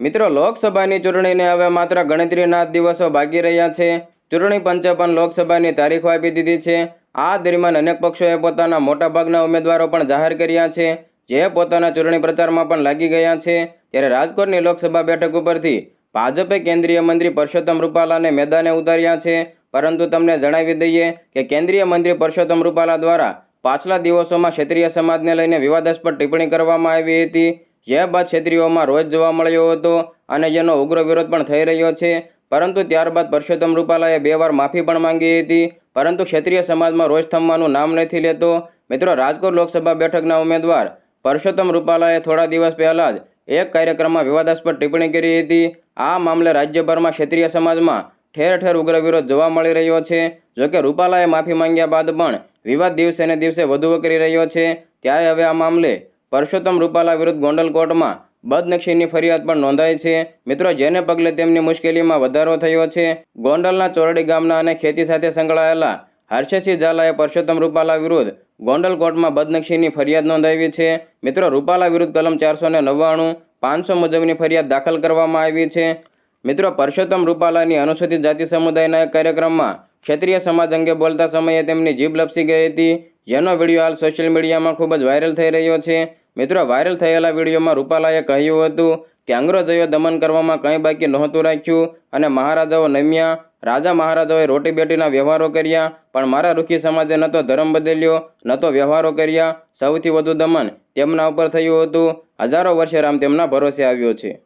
મિત્રો, લોકસભાની ચૂંટણીને હવે માત્ર ગણતરીના દિવસો બાકી રહ્યા છે. ચૂંટણી પંચે પણ લોકસભાની તારીખો આપી દીધી છે. આ દરમિયાન અનેક પક્ષોએ પોતાના મોટાભાગના ઉમેદવારો પણ જાહેર કર્યા છે, જે પોતાના ચૂંટણી પ્રચારમાં પણ લાગી ગયા છે. ત્યારે રાજકોટની લોકસભા બેઠક ઉપરથી ભાજપે કેન્દ્રીય મંત્રી પરસોત્તમ રૂપાલાને મેદાને ઉતાર્યા છે. પરંતુ તમને જણાવી દઈએ કે કેન્દ્રીય મંત્રી પરસોત્તમ રૂપાલા દ્વારા પાછલા દિવસોમાં ક્ષેત્રીય સમાજને લઈને વિવાદાસ્પદ ટિપ્પણી કરવામાં આવી હતી. જે બાદ ક્ષત્રિયોમાં રોજ જોવા મળ્યો હતો અને જેનો ઉગ્ર વિરોધ પણ થઈ રહ્યો છે. પરંતુ ત્યારબાદ પરસોત્તમ રૂપાલાએ બે વાર માફી પણ માંગી હતી. પરંતુ ક્ષેત્રીય સમાજમાં રોજ થમવાનું નામ નથી લેતો. મિત્રો, રાજકોટ લોકસભા બેઠકના ઉમેદવાર પરસોત્તમ રૂપાલાએ થોડા દિવસ પહેલાં જ એક કાર્યક્રમમાં વિવાદાસ્પદ ટિપ્પણી કરી હતી. આ મામલે રાજ્યભરમાં ક્ષેત્રીય સમાજમાં ઠેર ઠેર ઉગ્ર વિરોધ જોવા મળી રહ્યો છે. જોકે રૂપાલાએ માફી માંગ્યા બાદ પણ વિવાદ દિવસે ને દિવસે વધુ વકરી રહ્યો છે. ત્યારે હવે આ મામલે પરસોત્તમ રૂપાલા વિરુદ્ધ ગોંડલ કોર્ટમાં બદનક્ષીની ફરિયાદ પણ નોંધાઈ છે. મિત્રો, જેને પગલે તેમની મુશ્કેલીમાં વધારો થયો છે. ગોંડલના ચોરડી ગામના અને ખેતી સાથે સંકળાયેલા હર્ષસિંહ ઝાલાએ પરસોત્તમ રૂપાલા વિરુદ્ધ ગોંડલ કોર્ટમાં બદનક્ષીની ફરિયાદ નોંધાવી છે. મિત્રો, રૂપાલા વિરુદ્ધ કલમ ચારસો ને નવ્વાણું પાંચસો મુજબની ફરિયાદ દાખલ કરવામાં આવી છે. મિત્રો, પરસોત્તમ રૂપાલાની અનુસૂચિત જાતિ સમુદાયના એક કાર્યક્રમમાં ક્ષત્રિય સમાજ અંગે બોલતા સમયે તેમની જીભ લપસી ગઈ હતી. જેનો વીડિયો હાલ સોશિયલ મીડિયામાં ખૂબ જ વાયરલ થઈ રહ્યો છે. મિત્રો વાયરલ થયેલા વિડીયોમાં રૂપાલાએ કહ્યું હતું કે અંગ્રેજોએ દમન કરવામાં કંઈ બાકી નહોતું રાખ્યું અને મહારાજાઓ નમ્યા. રાજા મહારાજાઓએ રોટી બેટીના વ્યવહારો કર્યા, પણ મારા રૂખી સમાજે ન તો ધર્મ બદલ્યો, ન તો વ્યવહારો કર્યા. સૌથી વધુ દમન તેમના ઉપર થયું હતું. હજારો વર્ષે રામ તેમના ભરોસે આવ્યો છે.